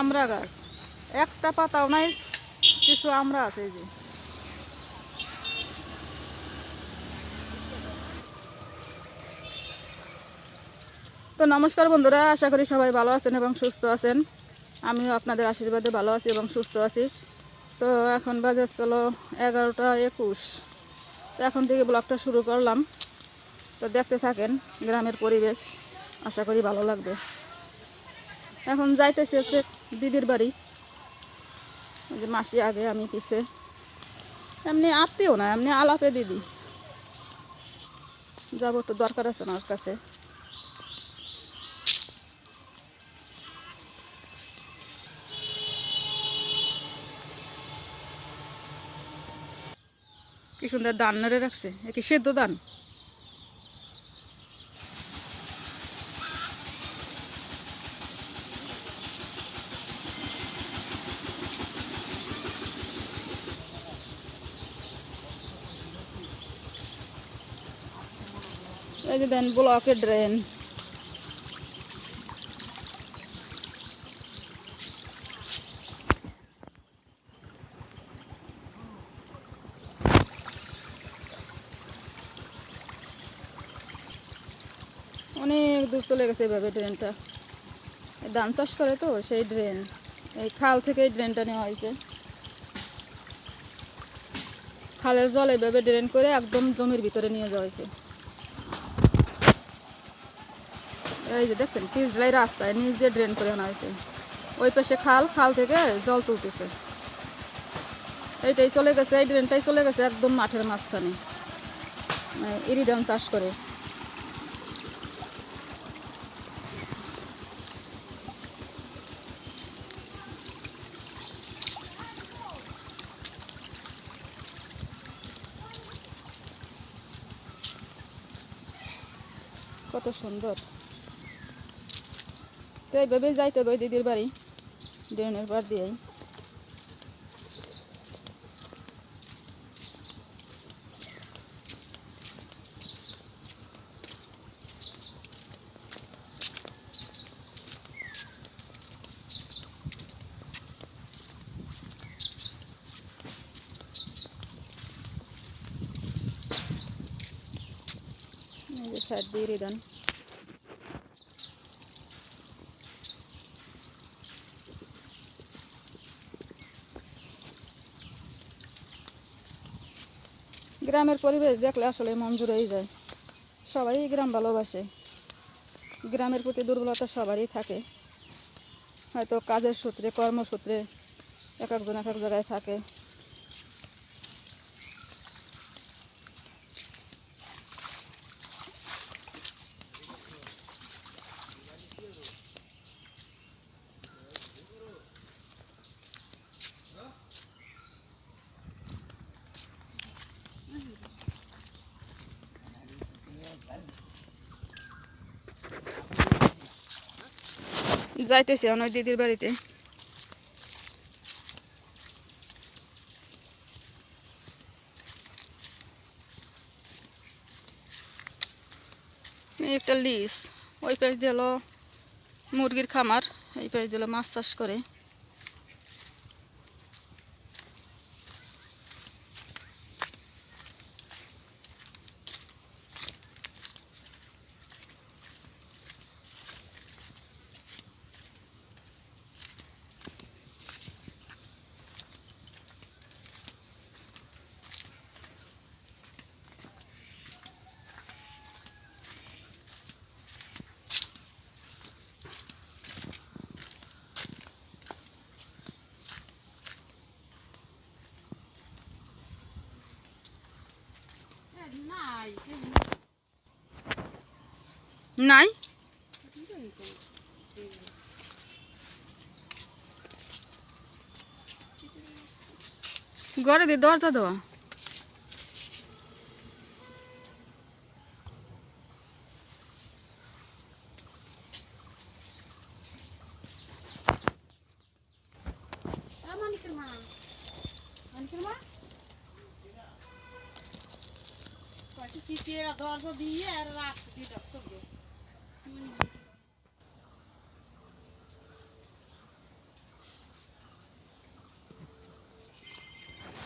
আমরা গাছ। একটা পাতাও নাই, কিছু আমরা আছে এই যে। তো নমস্কার বন্ধুরা, আশা করি সবাই ভালো আছেন এবং সুস্থ আছেন। আমিও আপনাদের আশীর্বাদে ভালো আছি এবং সুস্থ আছি। তো এখন বাজে চলো এগারোটা একুশ। তো এখন থেকে ব্লগটা শুরু করলাম। তো দেখতে থাকেন গ্রামের পরিবেশ, আশা করি ভালো লাগবে। এখন যাইতেছি দিদির বাড়ি। যে মাসি আগে, আমি পিছে। এমনি আত্মীয় না, এমনি আলাপে দিদি। যাব একটু দরকার আছে আমার কাছে। কি সুন্দর দান নেড়ে রাখছে? এ কি সেদ্ধ দান? এই যে দেন ব্লকের ড্রেন অনেক দূর চলে গেছে এভাবে ড্রেনটা ধান চাষ করে তো, সেই ড্রেন এই খাল থেকে ড্রেনটা নেওয়া হয়েছে। খালের জল এইভাবে ড্রেন করে একদম জমির ভিতরে নিয়ে যাওয়া হয়েছে। এই যে দেখছেন পিচলাই রাস্তায় নিচ দিয়ে ড্রেন করে আনা হয়েছে। ওই পাশে খাল খাল থেকে জল তুলতেছে। এইটাই চলে গেছে, এই ড্রেনটাই চলে গেছে একদম মাঠের মাঝখানে। মানে ইরিডান চাষ করে। কত সুন্দর। তো এইভাবে যাইতে হবে ওই দিদির বাড়ি ড্রেনের পার দিয়েই এই যে সাইড দিয়ে রিদান গ্রামের পরিবেশ দেখলে আসলে মন জুড়েই যায়। সবাই গ্রাম ভালোবাসে। গ্রামের প্রতি দুর্বলতা সবারই থাকে। হয়তো কাজের সূত্রে, কর্মসূত্রে এক একজন এক এক জায়গায় থাকে। যাইতেছি অনেক দিদির বাড়িতে। একটা লিস ওই পাশ দিল মুরগির খামার, এই পাশ দিল মাছ চাষ করে। নাই ঘরে দিয়ে দরজা দেওয়া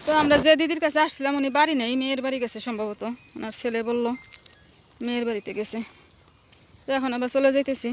তো আমরা যে দিদির কাছে আসছিলাম, উনি বাড়ি নেই, মেয়ের বাড়ি গেছে সম্ভবত। ওনার ছেলে বলল, মেয়ের বাড়িতে গেছে। তো এখন আবার চলে যাইতেছি।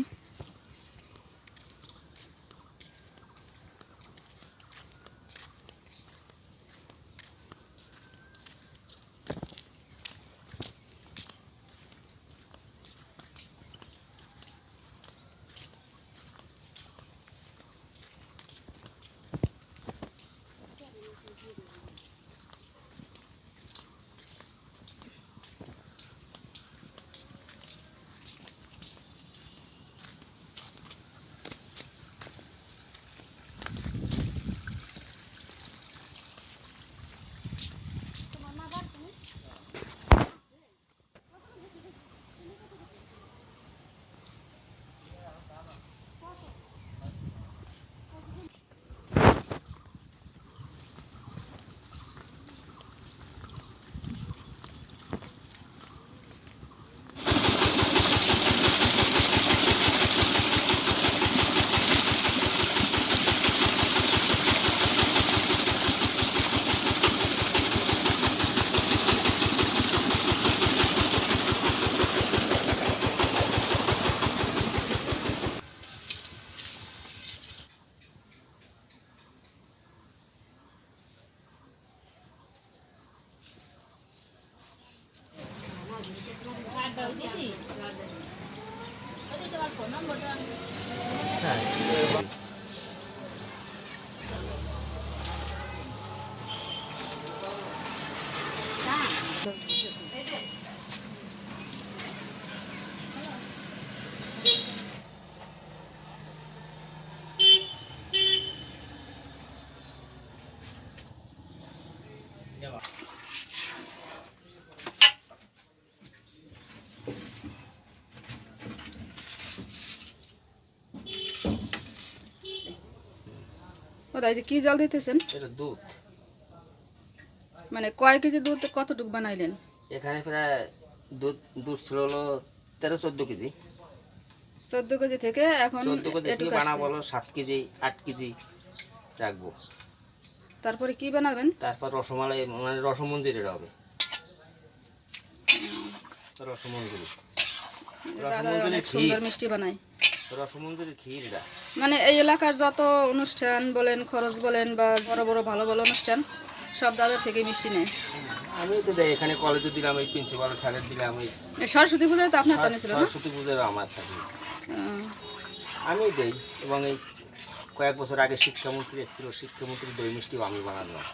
ও কি জল দিতেছেন? এটা দুধ। মানে কয় কেজি দুধ কতটুকু বানাইলেন? এখানে প্রায় দুধ দুধ ছিল হলো তেরো চোদ্দ কেজি। চোদ্দ কেজি থেকে এখন চোদ্দ কেজি সাত কেজি আট কেজি রাখব। তারপরে কি বানাবেন? তারপর রসমালাই মানে রসমঞ্জুরির হবে। রসমঞ্জুরি। রসমঞ্জুরি ক্ষীর। সুন্দর মিষ্টি বানায়। রসমঞ্জুরির ক্ষীরটা মানে এই এলাকার যত অনুষ্ঠান বলেন খরচ বলেন বা বড় বড় ভালো ভালো অনুষ্ঠান সব দাদার থেকে মিষ্টি নেয়। আমি তো দেয় এখানে কলেজে দিলাম এই প্রিন্সিপাল স্যারের দিলাম এই সরস্বতী পুজোয় তো আপনার তো নিয়েছিল না? সরস্বতী পুজোর আমার থাকে আমি দেই এবং এই কয়েক বছর আগে শিক্ষামন্ত্রী এসেছিল শিক্ষামন্ত্রী দই মিষ্টিও আমি বানালাম।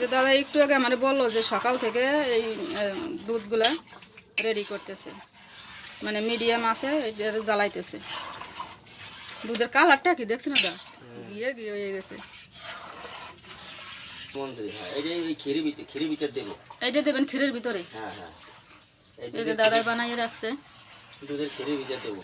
যে দাদা একটু আগে আমার বলল যে সকাল থেকে এই দুধগুলা রেডি করতেছে। মানে মিডিয়াম আছে এটা জ্বালাইতেছে। দুধের কালারটা কি? দেখছেন দা গিয়ে গিয়ে হয়ে গেছে। হ্যাঁ এইটা দেবেন ক্ষীরের ভিতরে? হ্যাঁ হ্যাঁ। এই যে দাদাই বানাইয়ে রাখছে। দুধের ক্ষীরি ভিতরে দেবো।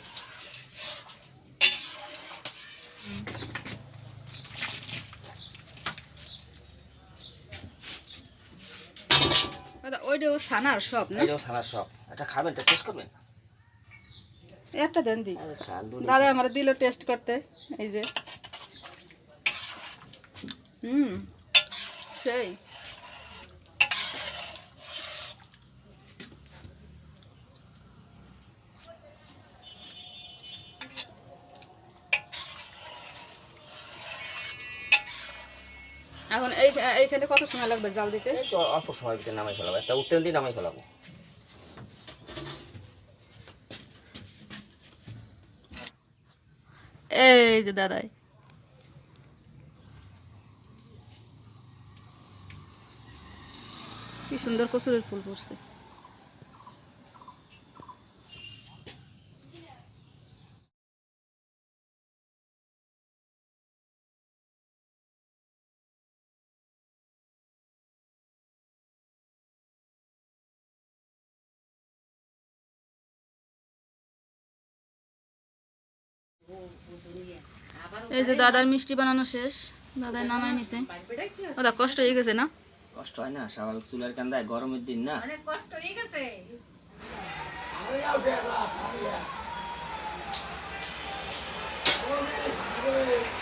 ছানার সব না? এইটাও ছানার সব। এটা খাবেন টেস্ট করবেন? একটা দেন দি। দাদা আমার দিল টেস্ট করতে এই যে। হুম সেই। এখন এই এইখানে কত সময় লাগবে জাল দিতে? অল্প সময় ভিতরে নামাই ফেলাবো একটা উত্তেন দিয়ে নামাই ফেলাবো। এই যে দাদাই। কি সুন্দর কচুরের ফুল পড়ছে। এই যে দাদার মিষ্টি বানানো শেষ। দাদার নামাই নিছে। দাদা কষ্ট হয়ে গেছে না? কষ্ট হয় না স্বাভাবিক চুলার কান্দায় গরমের দিন না। এই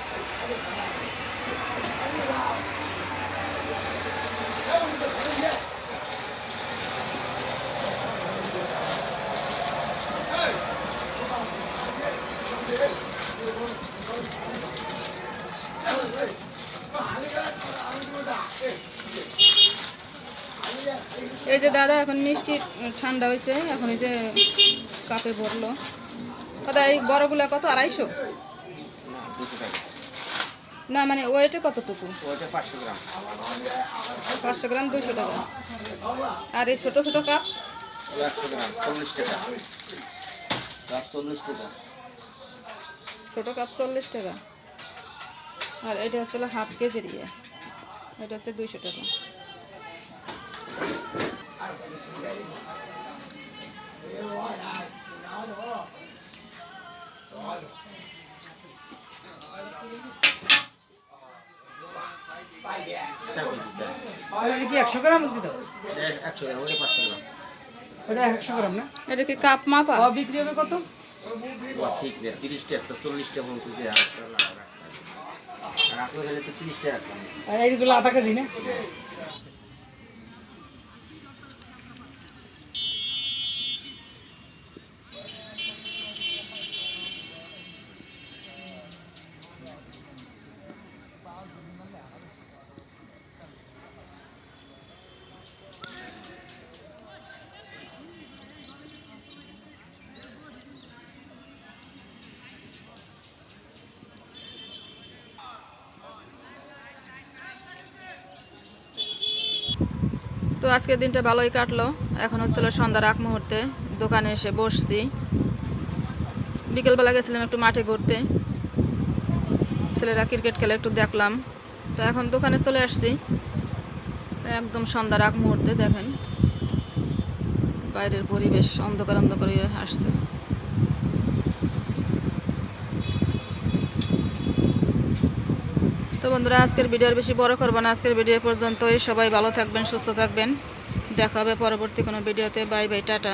যে দাদা এখন মিষ্টি ঠান্ডা হয়েছে এখন এই যে কাপে ভরলো। দাদা এই বড়গুলা কত? আড়াইশো? না মানে ওয়েটে কতটুকু? পাঁচশো গ্রাম দুশো টাকা। আর এই ছোটো ছোটো কাপ? ছোটো কাপ চল্লিশ টাকা। আর এটা হচ্ছে হাফ কেজির ইয়ে। এটা হচ্ছে দুইশো টাকা। একশো গ্রাম দিত একশো গ্রাম ওইটা পাঁচশো গ্রাম। ওটা একশো গ্রাম না? এটা কি কাপ মাপা ও বিক্রি হবে কত? ও ঠিক রে তিরিশ টাকা তো চল্লিশ টাকা মতো যে আর আপনার তো তিরিশ টাকা রাখলাম। আর এইগুলো আধা কেজি না? তো আজকের দিনটা ভালোই কাটলো। এখন হচ্ছিল সন্ধ্যার আগ মুহূর্তে দোকানে এসে বসছি। বিকেলবেলা গেছিলাম একটু মাঠে ঘুরতে। ছেলেরা ক্রিকেট খেলে একটু দেখলাম। তো এখন দোকানে চলে আসছি। একদম সন্ধ্যার আগ মুহূর্তে দেখেন। বাইরের পরিবেশ অন্ধকার অন্ধকার আসছে। তো বন্ধুরা, আজকের ভিডিও আর বেশি বড় করব না। আজকের ভিডিও পর্যন্তই। সবাই ভালো থাকবেন, সুস্থ থাকবেন। দেখা হবে পরবর্তী কোনো ভিডিওতে বাই বাই, টাটা।